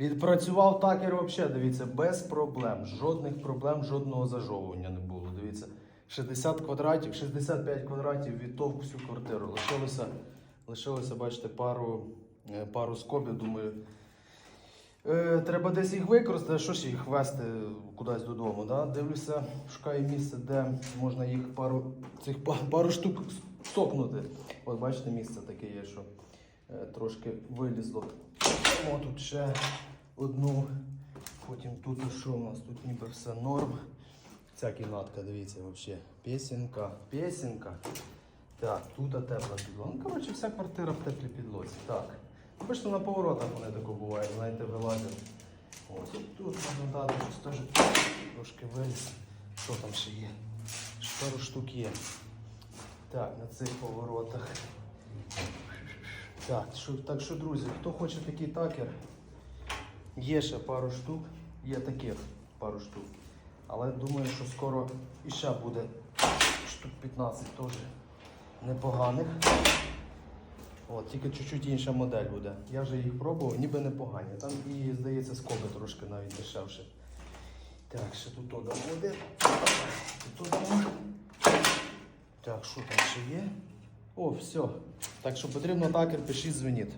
Відпрацював такер взагалі, дивіться, без проблем. Жодних проблем, жодного зажовування не було. Дивіться, 60 квадратів, 65 квадратів відтовк всю квартиру. Лишилося, лишилося бачите, пару, е, пару скобів. Думаю, е, треба десь їх використати. Що ж їх вести кудись додому? Да? Дивлюся, шукаю місце, де можна їх пару, цих па- пару штук сокнути. От бачите, місце таке є, що е, трошки вилізло. О, тут ще одну. Потім тут що у нас? Тут ніби все норм. Ця кімнатка, дивіться, взагалі. Пісенька, пісенька. Так, тут тепла підлога. Ну, коротше, вся квартира в теплій підлозі. Так. Ну, Бачите, на поворотах вони тако бувають, знаєте, вилазять. Ось тут можна дати щось теж трошки виліз. Що там ще є? Пару штук є. Так, на цих поворотах. Так, що, так що, друзі, хто хоче такий такер, є ще пару штук, є таких пару штук. Але думаю, що скоро іще буде штук 15 теж непоганих. От, тільки чуть-чуть інша модель буде. Я вже їх пробував, ніби непогані. Там і, здається, скоби трошки навіть дешевше. Так, ще тут то один. Тут. Так, що там ще є? О, все. Так що потрібно такер, пишіть, дзвоніть.